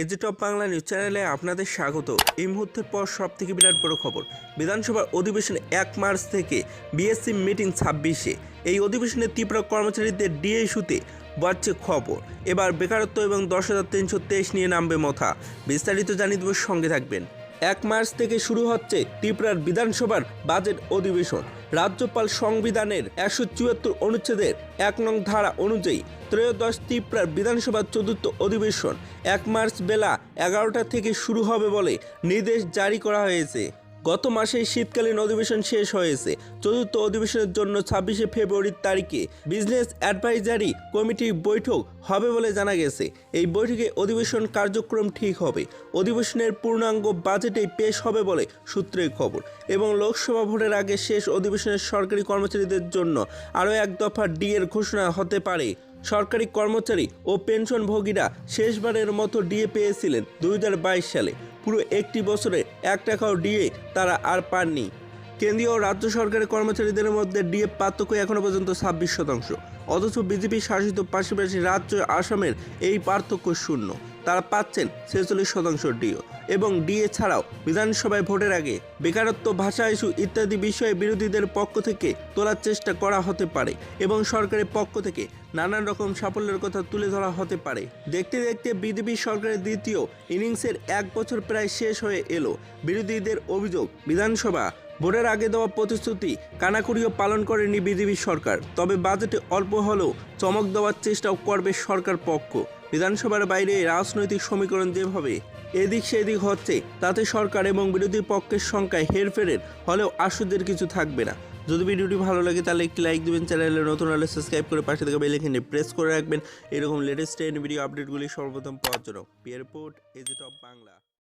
AG top Bangla news চ্যানেলে আপনাদের স্বাগত। এই মুহূর্তের পর সব থেকে বিরাট বড় খবর। বিধানসভার অধিবেশন এক মার্চ থেকে বিএসসি মিটিং ছাব্বিশে। এই অধিবেশনে তীব্র কর্মচারীদের ডিএ ইস্যুতে বাড়ছে খবর। এবার বেকারত্ব এবং দশ হাজার তিনশো তেইশ নিয়ে নামবে মথা। বিস্তারিত জানিয়ে দেবো সঙ্গে থাকবেন। এক মার্চ থেকে শুরু হচ্ছে ত্রিপুরার বিধানসভার বাজেট অধিবেশন। রাজ্যপাল সংবিধানের একশো চুয়াত্তর অনুচ্ছেদের এক নং ধারা অনুযায়ী ত্রয়োদশ ত্রিপুরার বিধানসভার চতুর্থ অধিবেশন এক মার্চ বেলা এগারোটা থেকে শুরু হবে বলে নির্দেশ জারি করা হয়েছে। গত মাসে শীতকালীন অধিবেশন শেষ হয়েছে। চতুর্থ অধিবেশনের জন্য ছাব্বিশে ফেব্রুয়ারির তারিখে বিজনেস অ্যাডভাইজারি কমিটির বৈঠক হবে বলে জানা গেছে। এই বৈঠকে অধিবেশন কার্যক্রম ঠিক হবে। অধিবেশনের পূর্ণাঙ্গ বাজেটেই পেশ হবে বলে সূত্রের খবর এবং লোকসভা ভোটের আগে শেষ অধিবেশনের সরকারি কর্মচারীদের জন্য আরও এক দফা ডি এর ঘোষণা হতে পারে। সরকারি কর্মচারী ও পেনশনভোগীরা শেষবারের মতো ডিএ পেয়েছিলেন দু হাজার বাইশ সালে। পুরো একটি বছরে এক টাকাও ডিএ তারা আর পাননি। কেন্দ্রীয় রাজ্য সরকারের কর্মচারীদের মধ্যে ডিএ পার্থক্য এখনও পর্যন্ত ছাব্বিশ শতাংশ। অথচ বিজেপি শাসিত পাশাপাশি রাজ্য আসামের এই পার্থক্য শূন্য। তারা পাচ্ছেন ছেচল্লিশ শতাংশ ডিও। এবং ডিএ ছাড়াও বিধানসভায় ভোটের আগে বেকারত্ব, ভাষা ইস্যু ইত্যাদি বিষয়ে বিরোধীদের পক্ষ থেকে তোলার চেষ্টা করা হতে পারে এবং সরকারের পক্ষ থেকে নানান রকম সাফল্যের কথা তুলে ধরা হতে পারে। দেখতে দেখতে বিজেপি সরকারের দ্বিতীয় ইনিংসের এক বছর প্রায় শেষ হয়ে এলো। বিরোধীদের অভিযোগ, বিধানসভা ভোটের আগে দেওয়া প্রতিশ্রুতি কানাকুড়িও পালন করেনি বিজেপি সরকার। তবে বাজেটে অল্প হলেও চমক দেওয়ার চেষ্টাও করবে সরকার পক্ষ। বিধানসভার বাইরে রাজনৈতিক সমীকরণ যেভাবে এদিক সেদিক হচ্ছে, তাতে সরকার এবং বিরোধী পক্ষের সংখ্যায় হেরফেরের হলেও আশুদের কিছু থাকবে না। যদি ভিডিওটি ভালো লাগে, তাহলে একটি লাইক দেবেন, চ্যানেলে নতুন হলে সাবস্ক্রাইব করে পাশে থেকে বেল আইকনে প্রেস করে রাখবেন। এরকম লেটেস্ট ট্রেন ভিডিও আপডেটগুলি সর্বপ্রথম পাওয়ার জন্য। পিয়ার রিপোর্ট এজিট অফ বাংলা